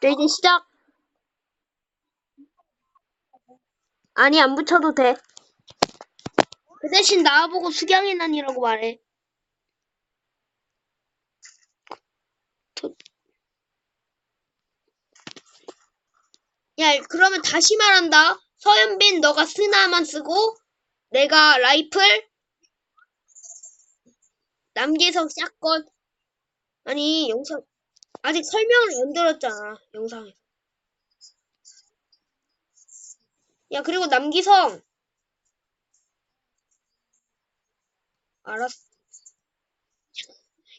네, 이제 시작. 아니, 안 붙여도 돼. 그 대신 나와보고 수경이 난이라고 말해. 저- 야, 그러면 다시 말한다. 서현빈, 너가 스나만 쓰고, 내가 라이플, 남기석 샷건. 아니, 영상, 아직 설명을 안 들었잖아, 영상에. 야, 그리고 남기성. 알았어.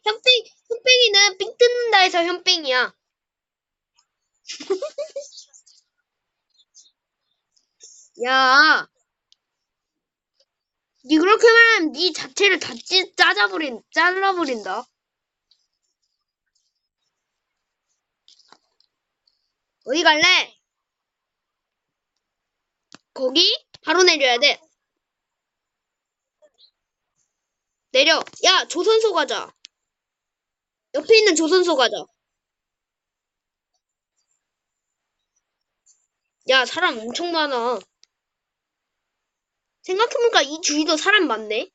현빙, 현빙이는 삥 뜯는다 해서 현빙이야. 야, 니 그렇게 말하면 니 자체를 다 찌, 짜자버린, 잘라버린다. 어디 갈래? 거기? 바로 내려야 돼. 내려. 야, 조선소 가자. 옆에 있는 조선소 가자. 야, 사람 엄청 많아. 생각해보니까 이 주위도 사람 많네.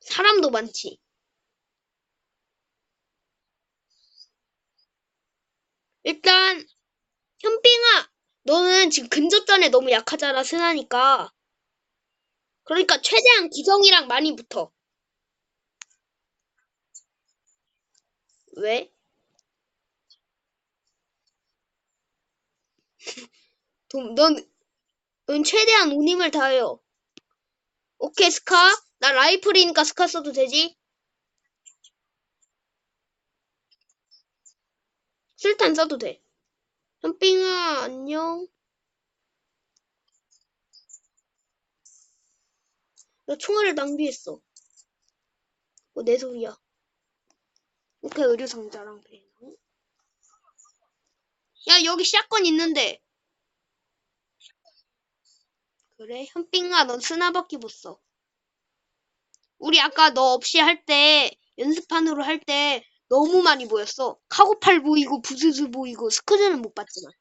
사람도 많지. 일단, 현빙아, 너는 지금 근접전에 너무 약하잖아, 스나니까. 그러니까 최대한 기성이랑 많이 붙어. 왜? 돈, 넌, 넌 최대한 온 힘을 다해요. 오케이, 스카. 나 라이플이니까 스카 써도 되지? 술탄 써도 돼. 현빙아, 안녕. 나 총알을 낭비했어. 어, 내 소리야. 오케이, 의류 상자랑 배낭. 야, 여기 샷건 있는데. 그래, 현빙아, 넌 스나밖에 못 써. 우리 아까 너 없이 할 때, 연습판으로 할 때 너무 많이 보였어. 카고팔 보이고, 부스스 보이고, 스크즈는 못 봤지만.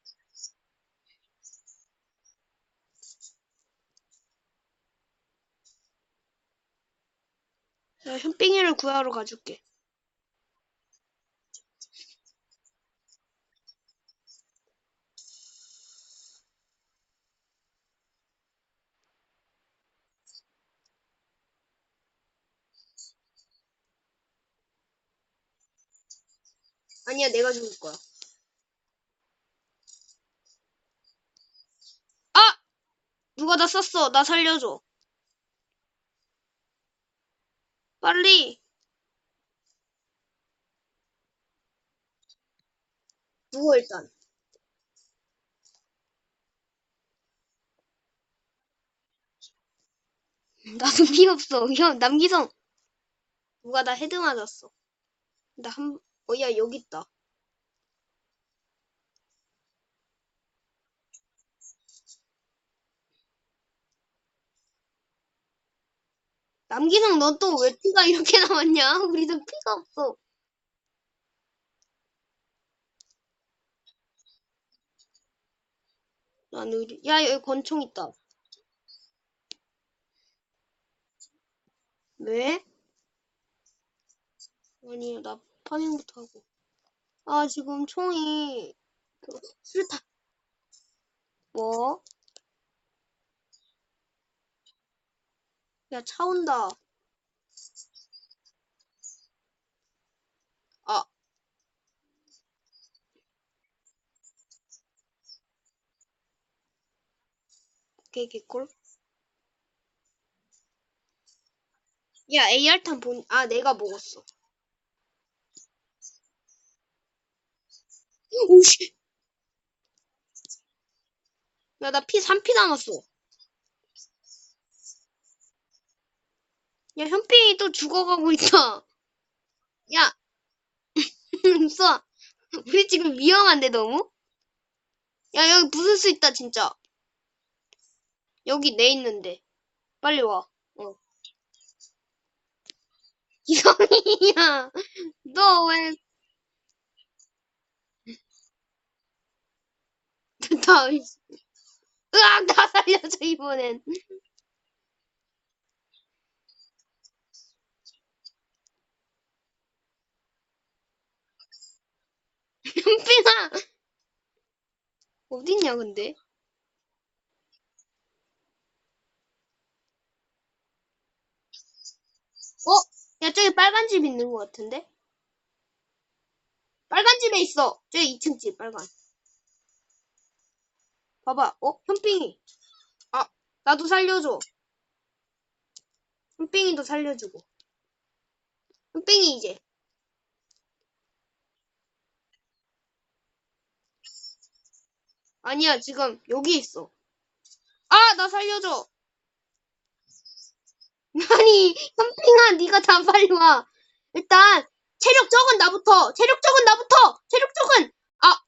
야, 현빙이를 구하러 가줄게. 아니야, 내가 죽을 거야. 아! 누가 나 쐈어. 나 살려줘. 빨리. 누워, 일단. 나도 피 없어. 형, 남기성. 누가 나 헤드 맞았어. 나 한, 어, 야, 여기 있다. 남기성, 너 또 왜 피가 이렇게 남았냐? 우리도 피가 없어. 난 의리, 야, 여기 권총 있다. 왜? 아니, 나 파밍부터 하고. 아, 지금 총이, 그, 수류탄. 뭐? 야, 차 온다. 아. 오케이, 개꿀. 야, AR탄 본, 아, 내가 먹었어. 오씨. 야, 나 피 3피 남았어. 야, 현핑이 또 죽어가고 있어. 야, 쏴. 우리 지금 위험한데, 너무? 야, 여기 부술 수 있다, 진짜. 여기 내 있는데. 빨리 와. 어. 이거 정이야. 너 왜? 다, 으악, 다 살려줘, 이번엔. 현빈아! 어딨냐, 근데? 어? 야, 저기 빨간 집 있는 것 같은데? 빨간 집에 있어. 저기 2층 집, 빨간. 봐봐. 어? 현빈이. 아, 나도 살려줘. 현빈이도 살려주고. 현빈이 이제. 아니야, 지금 여기 있어. 아, 나 살려줘. 아니, 현빈아, 네가 다 빨리 와. 일단 체력 적은 나부터. 체력 적은 나부터. 체력 적은. 아,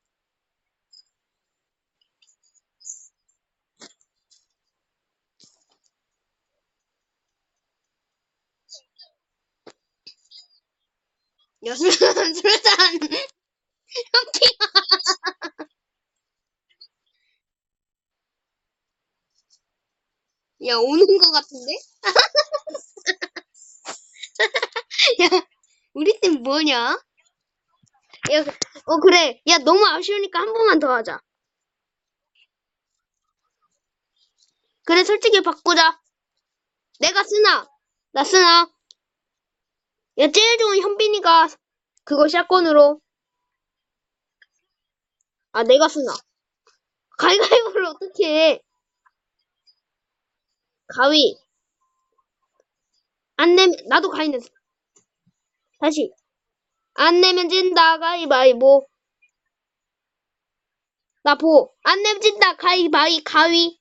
야, 술, 술잔. 현빈아. 야, 오는 것 같은데? 야, 우리 팀 뭐냐? 야, 어, 그래. 야, 너무 아쉬우니까 한 번만 더 하자. 그래, 솔직히 바꾸자. 내가 쓰나? 나 쓰나? 야, 제일 좋은 현빈이가 그거 샷건으로. 아, 내가 쓰나? 가위가위보를 어떻게 해? 가위. 안 내면, 나도 가위 냈어. 다시. 안 내면 진다, 가위바위보. 나 보. 안 내면 진다, 가위바위, 가위.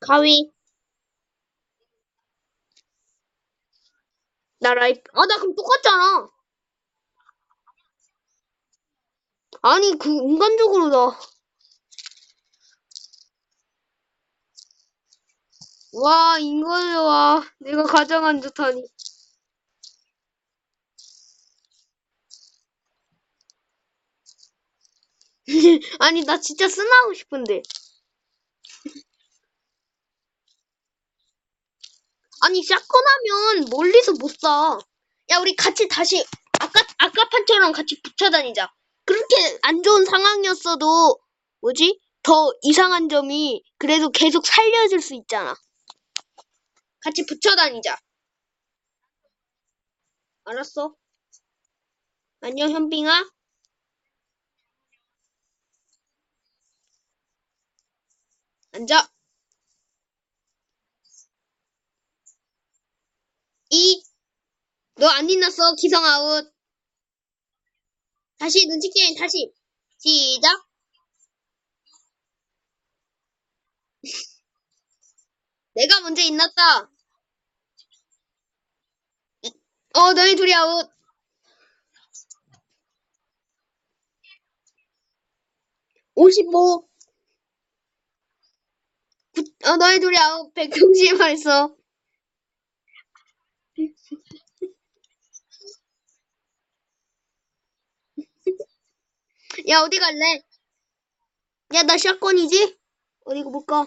가위. 나 라이프. 아, 나 그럼 똑같잖아. 아니, 그, 인간적으로 나. 와, 인간이 와. 내가 가장 안 좋다니. 아니, 나 진짜 쓰나하고 싶은데. 아니, 샷건 하면 멀리서 못 쏴. 야, 우리 같이 다시, 아까, 아까 판처럼 같이 붙여 다니자. 그렇게 안 좋은 상황이었어도, 뭐지? 더 이상한 점이, 그래도 계속 살려줄 수 있잖아. 같이 붙여 다니자. 알았어. 안녕, 현빙아. 앉아. 이. 너안 신났어. 기성 아웃. 다시 눈치 게임 다시. 시작. 내가 먼저 인났다. 어, 너희 둘이 아웃. 오십오. 어, 너희 둘이 아웃. 백육십 했어. 야, 어디 갈래? 야, 나 샷건이지? 어디 볼까?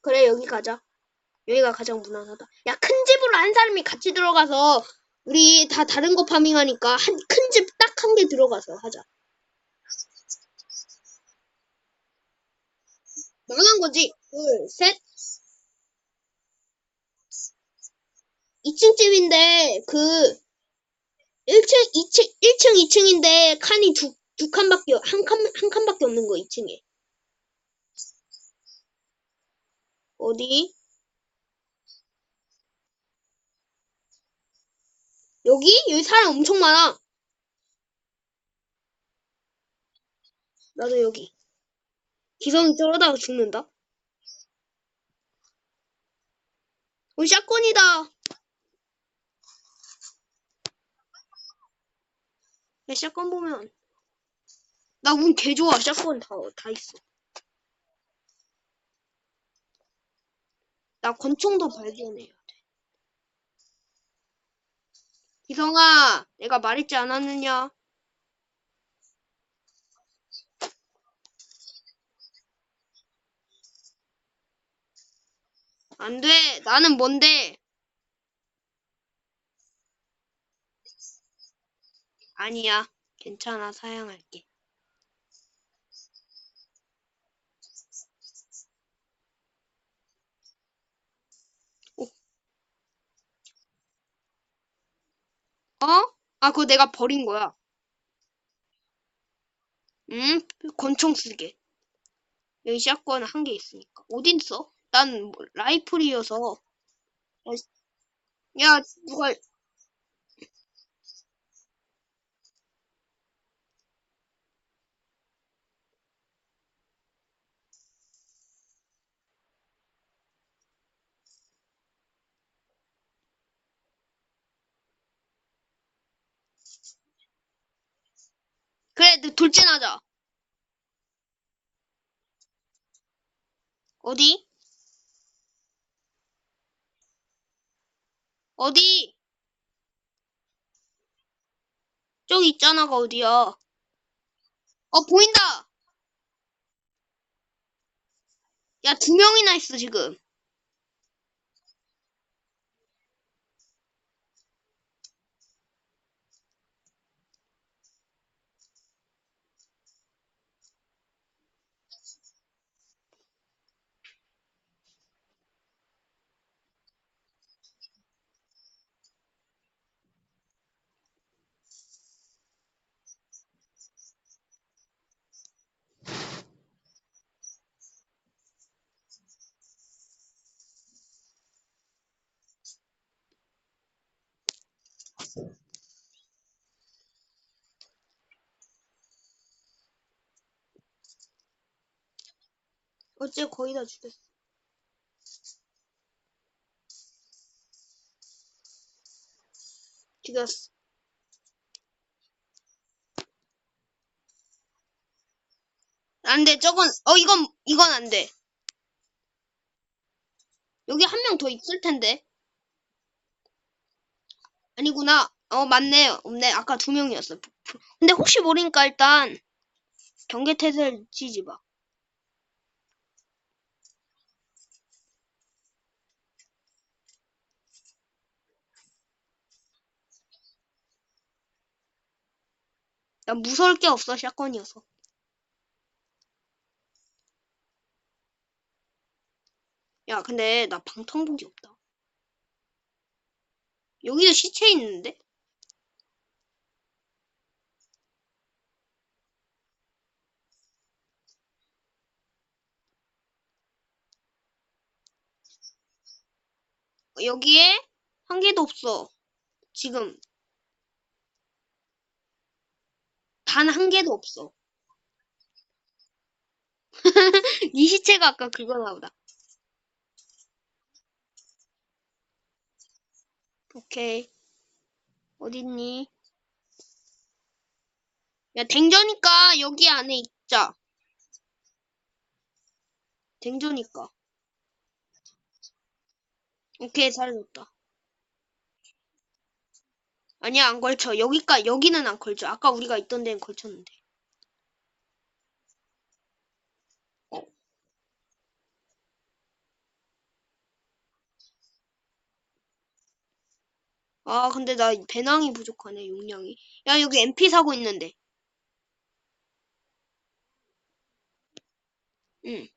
그래, 여기 가자. 여기가 가장 무난하다. 야, 큰 집으로 한 사람이 같이 들어가서 우리 다 다른 거 파밍하니까 한 큰 집 딱 한 개 들어가서 하자. 나간 거지? 둘, 셋. 2층 집인데 그 1층, 2층, 1층, 2층인데 칸이 두, 두 칸밖에 한 칸, 한 칸밖에 없는 거 2층에. 어디? 여기? 여기 사람 엄청 많아. 나도 여기. 기성이 저러다가 죽는다. 오, 샷건이다. 야, 샷건 보면. 나 운 개 좋아. 샷건 다, 다 있어. 나 권총도 발견해야 돼. 기성아, 내가 말했지 않았느냐? 안 돼. 나는 뭔데? 아니야. 괜찮아. 사양할게. 어? 아, 그거 내가 버린 거야. 음, 권총 쓰게. 여기 샷건 한 개 있으니까. 어딨어? 난 뭐- 라이플이어서. 야, 누가, 그래, 너 돌진하자. 어디? 어디? 저기 있잖아가 어디야? 어, 보인다! 야, 두 명이나 있어, 지금. 어째 거의 다 죽였어. 죽였어. 안 돼, 저건, 어, 이건, 이건 안 돼. 여기 한 명 더 있을 텐데. 아니구나. 어, 맞네. 없네. 아까 두 명이었어. 근데 혹시 모르니까 일단 경계 태세를 치지 마. 난 무서울 게 없어, 샷건이어서. 야, 근데 나 방탄복이 없다. 여기도 시체 있는데? 여기에 한 개도 없어. 지금. 단 한 개도 없어. 이 시체가 아까 보다. 오케이. 어딨니? 야, 댕저니까 여기 안에 있자. 댕저니까. 오케이, 잘해줬다. 아니야, 안 걸쳐. 여기까, 여기는 안 걸쳐. 아까 우리가 있던 데는 걸쳤는데. 아, 근데 나 배낭이 부족하네, 용량이. 야, 여기 MP 사고 있는데. 응.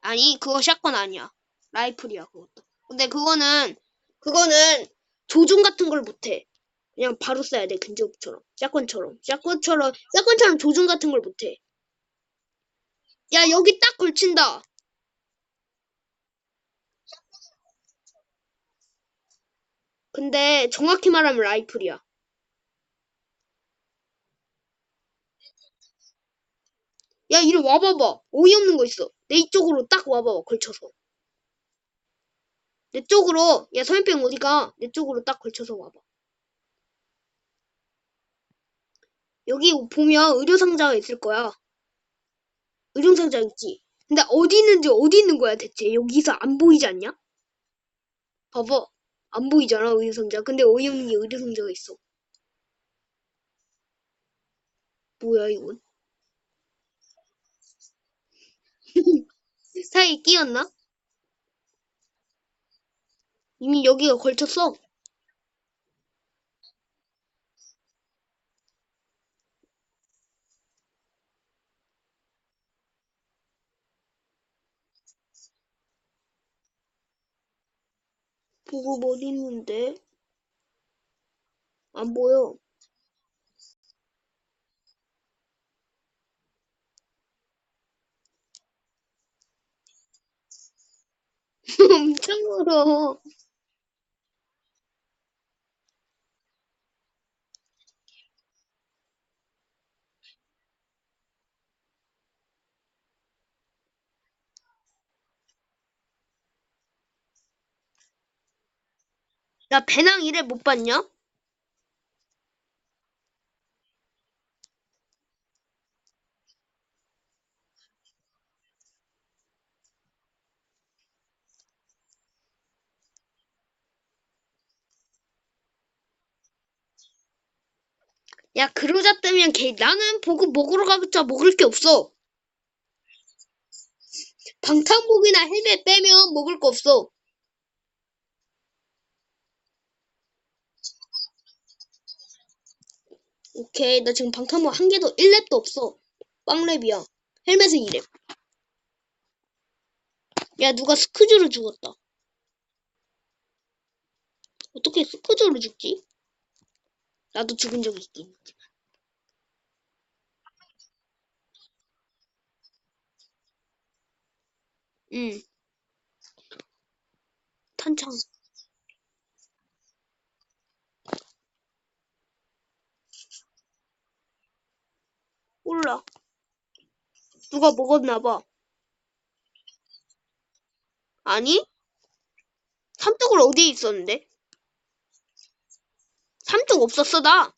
아니, 그거 샷건 아니야. 라이플이야, 그것도. 근데 그거는, 그거는 조준 같은 걸 못해. 그냥 바로 쏴야 돼, 근접처럼. 샷건처럼. 샷건처럼, 샷건처럼 조준 같은 걸 못해. 야, 여기 딱 걸친다. 근데 정확히 말하면 라이플이야. 야, 이리 와봐봐. 어이없는 거 있어. 내 이쪽으로 딱 와봐봐, 걸쳐서. 내 쪽으로, 야, 서현병 어디가? 내 쪽으로 딱 걸쳐서 와봐. 여기 보면 의료상자가 있을 거야. 의료상자 있지? 근데 어디 있는지 어디 있는 거야 대체? 여기서 안 보이지 않냐? 봐봐. 안 보이잖아 의료상자. 근데 어이없는 게 의료상자가 있어. 뭐야 이건? 사이에 끼었나? 이미 여기가 걸쳤어. 보급 어디 있는데? 안 보여. 엄청 멀어. 야, 배낭 이래 못 봤냐? 야, 그러자 뜨면 개, 나는 보급 먹으러 가봤자 먹을 게 없어. 방탄복이나 헬멧 빼면 먹을 거 없어. 오케이, 나 지금 방탄복 한 개도 1렙도 없어. 빵랩이야. 헬멧은 2렙. 야, 누가 스크주를 죽었다. 어떻게 스크주를 죽지? 나도 죽은 적 있긴. 응. 탄창. 몰라. 누가 먹었나 봐. 아니? 삼뚝을 어디에 있었는데? 삼뚝 없었어, 나.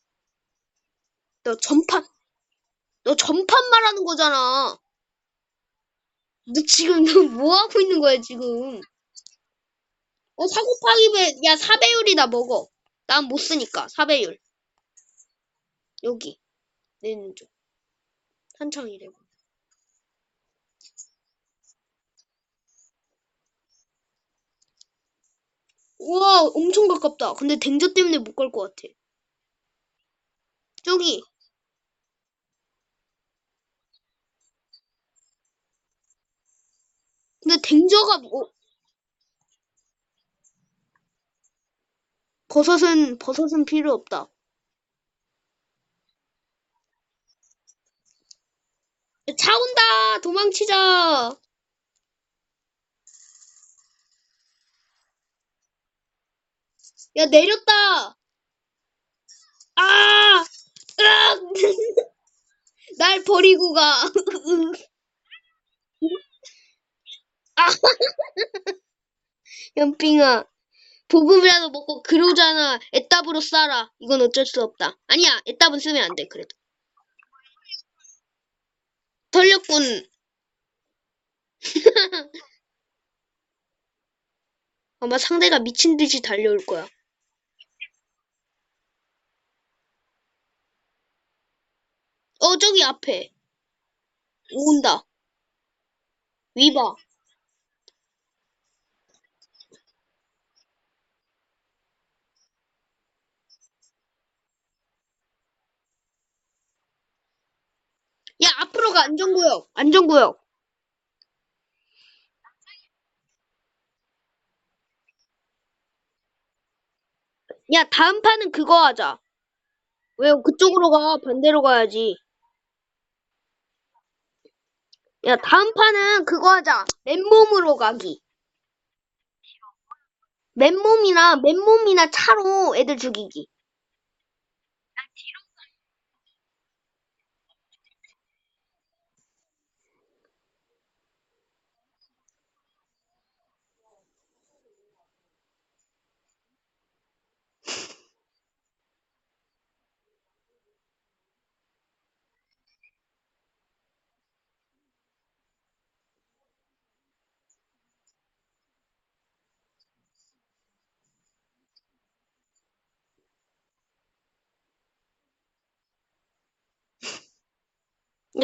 너 전판, 너 전판 말하는 거잖아. 너 지금 너 뭐 하고 있는 거야, 지금? 어, 사고 파기 배, 야, 사배율이다 먹어. 난 못 쓰니까, 사배율. 여기. 내는 쪽. 탄창이래고. 우와, 엄청 가깝다. 근데 댕저 때문에 못 갈 것 같아. 저기. 근데 댕저가 뭐, 버섯은, 버섯은 필요 없다. 차 온다! 도망치자! 야, 내렸다! 아! 으악! 날 버리고 가. 아! 연빙아, 보급이라도 먹고 그러잖아. 애답으로 싸라. 이건 어쩔 수 없다. 아니야, 애답은 쓰면 안 돼, 그래도. 털렸군. 아마 상대가 미친 듯이 달려올 거야. 어, 저기 앞에. 온다. 위봐. 앞으로 가, 안전구역. 안전구역. 야, 다음 판은 그거 하자. 왜 그쪽으로 가? 반대로 가야지. 야, 다음 판은 그거 하자. 맨몸으로 가기. 맨몸이나, 맨몸이나 차로 애들 죽이기.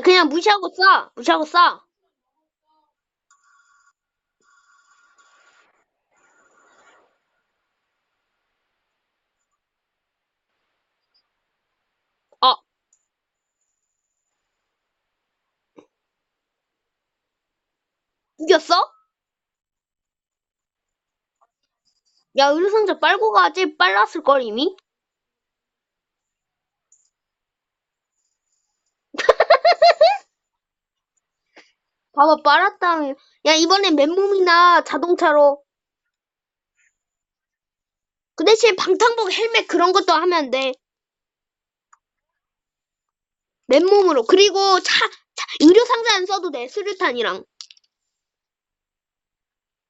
그냥 무시하고 쏴. 무시하고 쏴. 어. 이겼어? 야, 의료상자 빨고 가지. 빨랐을 걸 이미. 봐봐, 빨았다. 야, 이번엔 맨몸이나 자동차로. 그 대신 방탄복 헬멧 그런 것도 하면 안 돼. 맨몸으로. 그리고 차, 차 의료 상자 안 써도 돼. 수류탄이랑.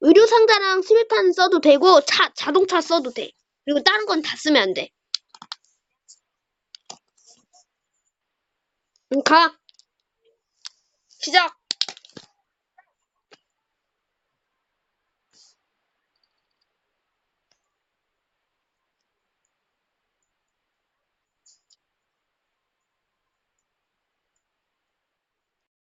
의료 상자랑 수류탄 써도 되고, 차, 자동차 써도 돼. 그리고 다른 건 다 쓰면 안 돼. 응, 가. 시작.